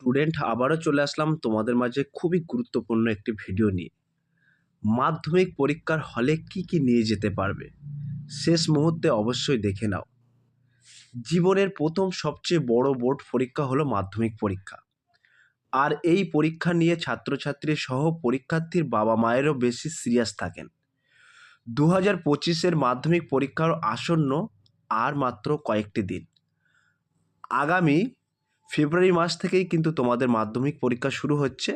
Student আবারও চলে আসলাম তোমাদের মাঝে খুবই গুরুত্বপূর্ণ একটি ভিডিও নিয়ে। মাধ্যমিক পরীক্ষার হলে কি কি নিয়ে যেতে পারবে? শেষ মুহূর্তে অবশ্যই দেখে নাও। জীবনের প্রথম সবচেয়ে বড় বোর্ড পরীক্ষা হলো মাধ্যমিক পরীক্ষা। আর এই পরীক্ষা নিয়ে ছাত্রছাত্রী সহ পরীক্ষার্থীর বাবা মায়েরও বেশি সিরিয়াস থাকেন। দু হাজার পঁচিশের মাধ্যমিক পরীক্ষার আসন্ন আর মাত্র কয়েকটি দিন। আগামী ফেব্রুয়ারি মাস থেকেই কিন্তু তোমাদের মাধ্যমিক পরীক্ষা শুরু হচ্ছে।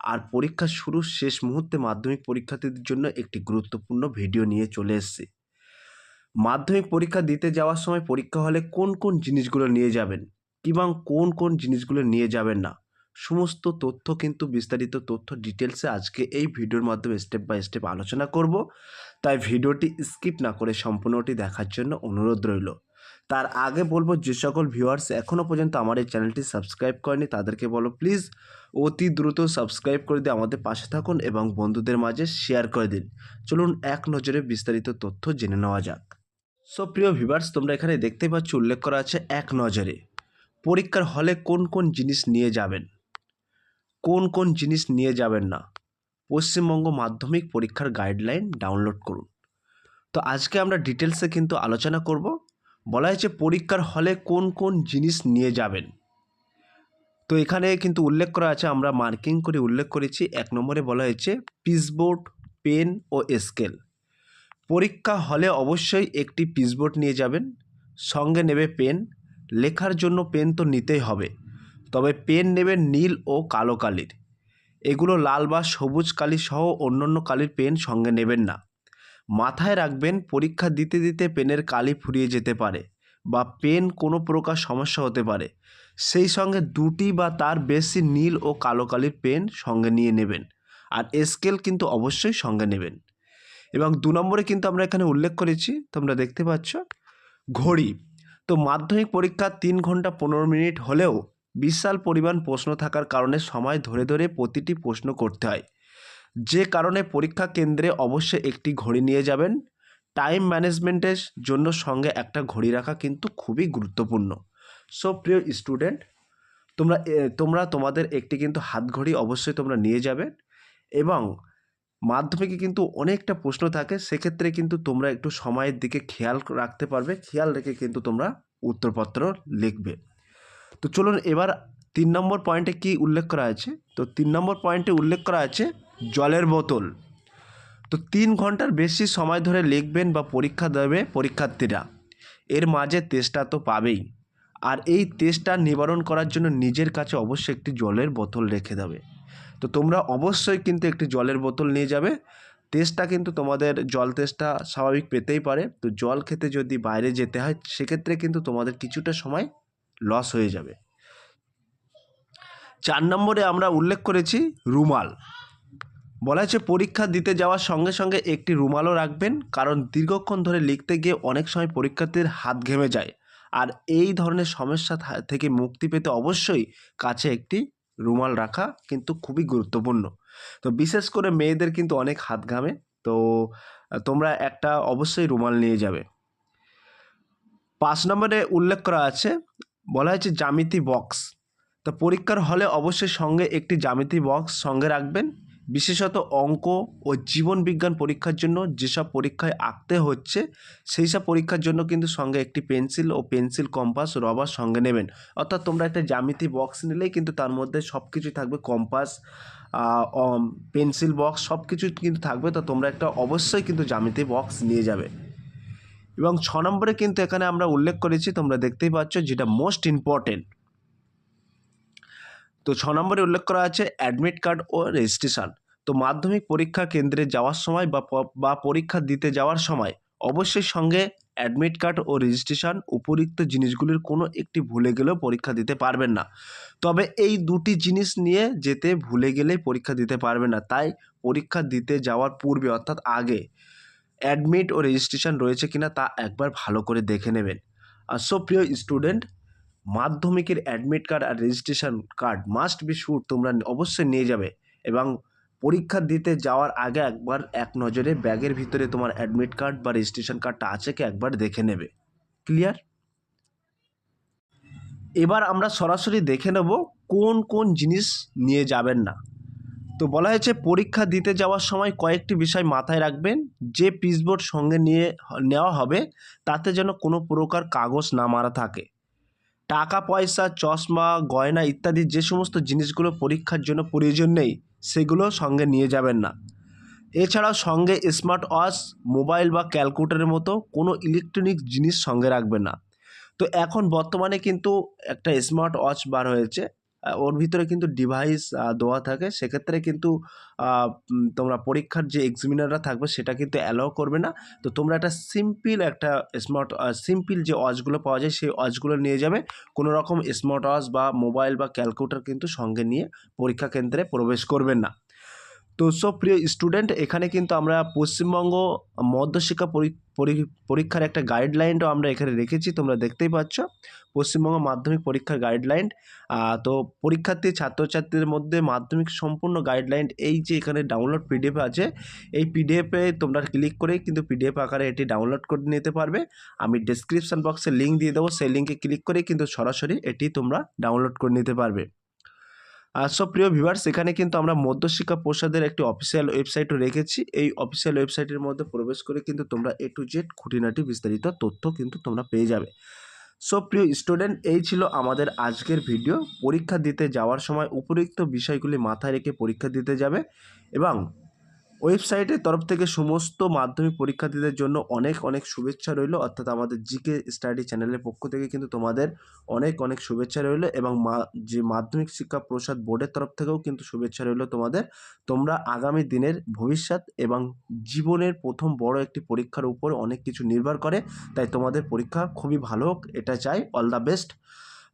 আর পরীক্ষা শুরুর শেষ মুহূর্তে মাধ্যমিক পরীক্ষার্থীদের জন্য একটি গুরুত্বপূর্ণ ভিডিও নিয়ে চলে এসেছি। মাধ্যমিক পরীক্ষা দিতে যাওয়ার সময় পরীক্ষা হলে কোন কোন জিনিসগুলো নিয়ে যাবেন? কিংবা কোন কোন জিনিসগুলো নিয়ে যাবেন না? সমস্ত তথ্য কিন্তু বিস্তারিত তথ্য ডিটেলসে আজকে এই ভিডিওর মাধ্যমে স্টেপ বাই স্টেপ আলোচনা করব। তাই ভিডিওটি স্কিপ না করে সম্পূর্ণটি দেখার জন্য অনুরোধ রইল। তার আগে বলব, যে সকল ভিউয়ার্স এখনও পর্যন্ত আমার এই চ্যানেলটি সাবস্ক্রাইব করেনি, তাদেরকে বলো প্লিজ অতি দ্রুত সাবস্ক্রাইব করে দিয়ে আমাদের পাশে থাকুন এবং বন্ধুদের মাঝে শেয়ার করে দিন। চলুন এক নজরে বিস্তারিত তথ্য জেনে নেওয়া যাক। সো প্রিয় ভিউয়ার্স তোমরা এখানে দেখতে পাচ্ছ, উল্লেখ করা আছে এক নজরে। পরীক্ষার হলে কোন কোন জিনিস নিয়ে যাবেন? কোন কোন জিনিস নিয়ে যাবেন না? পশ্চিমবঙ্গ মাধ্যমিক পরীক্ষার গাইডলাইন ডাউনলোড করুন। তো আজকে আমরা ডিটেলসে কিন্তু আলোচনা করব। বলা হয়েছে পরীক্ষার হলে কোন কোন জিনিস নিয়ে যাবেন। তো এখানে কিন্তু উল্লেখ করা আছে, আমরা মার্কিং করে উল্লেখ করেছি, এক নম্বরে বলা হয়েছে পিসবোর্ড পেন ও স্কেল। পরীক্ষা হলে অবশ্যই একটি পিসবোর্ড নিয়ে যাবেন, সঙ্গে নেবে পেন, লেখার জন্য পেন তো নিতেই হবে, তবে পেন নেবেন নীল ও কালো কালির। এগুলো লাল বা সবুজ কালি সহ অন্যান্য কালির পেন সঙ্গে নেবেন না। মাথায় রাখবেন, পরীক্ষা দিতে দিতে পেনের কালি ফুরিয়ে যেতে পারে বা পেন কোনো প্রকার সমস্যা হতে পারে। সেই সঙ্গে দুটি বা তার বেশি নীল ও কালো কালির পেন সঙ্গে নিয়ে নেবেন আর স্কেল কিন্তু অবশ্যই সঙ্গে নেবেন। এবং দু নম্বরে কিন্তু আমরা এখানে উল্লেখ করেছি, তোমরা দেখতে পাচ্ছ, ঘড়ি। তো মাধ্যমিক পরীক্ষা তিন ঘণ্টা পনেরো মিনিট হলেও বিশাল পরিমাণ প্রশ্ন থাকার কারণে সময় ধরে ধরে প্রতিটি প্রশ্ন করতে হয়। যে কারণে পরীক্ষা কেন্দ্রে অবশ্যই একটি ঘড়ি নিয়ে যাবেন। টাইম ম্যানেজমেন্টের জন্য সঙ্গে একটা ঘড়ি রাখা কিন্তু খুবই গুরুত্বপূর্ণ। সো প্রিয় স্টুডেন্ট তোমরা তোমরা তোমাদের একটি কিন্তু হাত ঘড়ি অবশ্যই তোমরা নিয়ে যাবে এবং মাধ্যমিকে কিন্তু অনেকটা প্রশ্ন থাকে, সেক্ষেত্রে কিন্তু তোমরা একটু সময়ের দিকে খেয়াল রাখতে পারবে, খেয়াল রেখে কিন্তু তোমরা উত্তরপত্র লিখবে। তো চলুন এবার তিন নম্বর পয়েন্টে কি উল্লেখ করা আছে? তো তিন নম্বর পয়েন্টে উল্লেখ করা আছে জলের বোতল। তো তিন ঘণ্টার বেশি সময় ধরে লিখবেন বা পরীক্ষা দেবে পরীক্ষার্থীরা। এর মাঝে তেষ্টা তো পাবেই। আর এই তেষ্টা নিবারণ করার জন্য নিজের কাছে অবশ্যই একটি জলের বোতল রেখে দেবে। তো তোমরা অবশ্যই কিন্তু একটি জলের বোতল নিয়ে যাবে। তেষ্টা কিন্তু তোমাদের জল তেষ্টা স্বাভাবিক পেতেই পারে। তো জল খেতে যদি বাইরে যেতে হয়, সেক্ষেত্রে কিন্তু তোমাদের কিছুটা সময় লস হয়ে যাবে। চার নম্বরে আমরা উল্লেখ করেছি রুমাল। বলা হয়েছে পরীক্ষা দিতে যাওয়ার সঙ্গে সঙ্গে একটি রুমালও রাখবেন, কারণ দীর্ঘক্ষণ ধরে লিখতে গিয়ে অনেক সময় পরীক্ষার্থীর হাত ঘেমে যায়। আর এই ধরনের সমস্যা থেকে মুক্তি পেতে অবশ্যই কাছে একটি রুমাল রাখা কিন্তু খুবই গুরুত্বপূর্ণ। তো বিশেষ করে মেয়েদের কিন্তু অনেক হাত ঘামে, তো তোমরা একটা অবশ্যই রুমাল নিয়ে যাবে। পাঁচ নম্বরে উল্লেখ করা আছে, বলা হয়েছে জ্যামিতি বক্স। তো পরীক্ষার হলে অবশ্যই সঙ্গে একটি জ্যামিতি বক্স সঙ্গে রাখবেন। বিশেষত অঙ্ক ও জীবন বিজ্ঞান পরীক্ষার জন্য যেসব পরীক্ষায় আঁকতে হচ্ছে, সেই সব পরীক্ষার জন্য কিন্তু সঙ্গে একটি পেন্সিল ও পেন্সিল কম্পাস রবার সঙ্গে নেবেন। অর্থাৎ তোমরা একটা জ্যামিতি বক্স নিলেই কিন্তু তার মধ্যে সব কিছুই থাকবে। কম্পাস পেন্সিল বক্স সব কিছু কিন্তু থাকবে। তো তোমরা একটা অবশ্যই কিন্তু জ্যামিতি বক্স নিয়ে যাবে। এবং ছ নম্বরে কিন্তু এখানে আমরা উল্লেখ করেছি, তোমরা দেখতেই পাচ্ছ যেটা মোস্ট ইম্পর্টেন্ট তো ছ নম্বরে উল্লেখ করা আছে অ্যাডমিট কার্ড ও রেজিস্ট্রেশন তো মাধ্যমিক পরীক্ষা কেন্দ্রে যাওয়ার সময় বা বা পরীক্ষা দিতে যাওয়ার সময় অবশ্যই সঙ্গে অ্যাডমিট কার্ড ও রেজিস্ট্রেশন উপরিক্ত জিনিসগুলির কোনো একটি ভুলে গেলেও পরীক্ষা দিতে পারবেন না। তবে এই দুটি জিনিস নিয়ে যেতে ভুলে গেলেই পরীক্ষা দিতে পারবেন না। তাই পরীক্ষা দিতে যাওয়ার পূর্বে অর্থাৎ আগে অ্যাডমিট ও রেজিস্ট্রেশন রয়েছে কিনা তা একবার ভালো করে দেখে নেবেন। আর সো প্রিয় স্টুডেন্ট মাধ্যমিকের admit card R registration card must be shoot তোমরা অবশ্যই নিয়ে যাবে এবং পরীক্ষা দিতে যাওয়ার আগে একবার এক নজরে ব্যাগের ভিতরে তোমার অ্যাডমিট কার্ড বা রেজিস্ট্রেশন কার্ডটা আছে কি একবার দেখে নেবে। ক্লিয়ার এবার আমরা সরাসরি দেখে নেব কোন কোন জিনিস নিয়ে যাবেন না। তো বলা হয়েছে পরীক্ষা দিতে যাওয়ার সময় কয়েকটি বিষয় মাথায় রাখবেন, যে পিসবোর্ড সঙ্গে নিয়ে নেওয়া হবে তাতে যেন কোনো প্রকার কাগজ না মারা থাকে। টাকা পয়সা চশমা, গয়না ইত্যাদি যে সমস্ত জিনিসগুলো পরীক্ষার জন্য প্রয়োজন নেই, সেগুলো সঙ্গে নিয়ে যাবেন না। এছাড়াও সঙ্গে স্মার্ট ওয়াচ, মোবাইল বা ক্যালকুলেটারের মতো কোনো ইলেকট্রনিক জিনিস সঙ্গে রাখবেন না। তো এখন বর্তমানে কিন্তু একটা স্মার্ট ওয়াচ বার হয়েছে। ওর ভিতরে কিন্তু ডিভাইস দেওয়া থাকে। সেক্ষেত্রে কিন্তু তোমরা পরীক্ষার যে এক্সামিনাররা থাকবে, সেটা কিন্তু অ্যালাও করবে না। তো তোমরা একটা সিম্পল একটা স্মার্ট সিম্পল যে ওয়াচগুলো পাওয়া যায়, সেই ওয়াচগুলো নিয়ে যাবে। কোনো রকম স্মার্ট ওয়াচ বা মোবাইল বা ক্যালকুলেটার কিন্তু সঙ্গে নিয়ে পরীক্ষা কেন্দ্রে প্রবেশ করবেন না। তো সব প্রিয় স্টুডেন্ট এখানে কিন্তু আমরা পশ্চিমবঙ্গ মধ্যশিক্ষা পরি- পরি- পরীক্ষার একটা গাইডলাইনও আমরা এখানে রেখেছি, তোমরা দেখতেই পাচ্ছ। পশ্চিমবঙ্গ মাধ্যমিক পরীক্ষার গাইডলাইন তো, পরীক্ষার্থী, ছাত্রছাত্রীদের মধ্যে মাধ্যমিক সম্পূর্ণ গাইডলাইন এই যে এখানে ডাউনলোড পিডিএফ আছে, এই পিডিএফে তোমরা ক্লিক করেই কিন্তু পিডিএফ আকারে এটি ডাউনলোড করে নিতে পারবে। আমি ডেসক্রিপশন বক্সে লিঙ্ক দিয়ে দেবো, সেই লিঙ্কে ক্লিক করে কিন্তু সরাসরি এটি তোমরা ডাউনলোড করে নিতে পারবে। সব প্রিয় ভিভার্স এখানে কিন্তু আমরা মধ্যশিক্ষা প্রসাদের একটি অফিসিয়াল ওয়েবসাইটও রেখেছি। এই অফিসিয়াল ওয়েবসাইটের মধ্যে প্রবেশ করে কিন্তু তোমরা এ টু জেড খুঁটিনাটি বিস্তারিত তথ্য কিন্তু তোমরা পেয়ে যাবে। সো প্রিয় স্টুডেন্ট এই ছিল আমাদের আজকের ভিডিও পরীক্ষা দিতে যাওয়ার সময় উপরিক্ত বিষয়গুলি মাথায় রেখে পরীক্ষা দিতে যাবে এবং ওয়েবসাইটের তরফ থেকে সমস্ত মাধ্যমিক পরীক্ষার্থীদের জন্য অনেক অনেক শুভেচ্ছা রইল। অর্থাৎ আমাদের জিকে স্টাডি চ্যানেলের পক্ষ থেকে কিন্তু তোমাদের অনেক অনেক শুভেচ্ছা রইল এবং যে মাধ্যমিক শিক্ষা প্রসাদ বোর্ডের তরফ থেকেও কিন্তু শুভেচ্ছা রইল তোমাদের। তোমরা আগামী দিনের ভবিষ্যৎ এবং জীবনের প্রথম বড় একটি পরীক্ষার উপর অনেক কিছু নির্ভর করে। তাই তোমাদের পরীক্ষা খুবই ভালো হোক, এটা চাই। All the best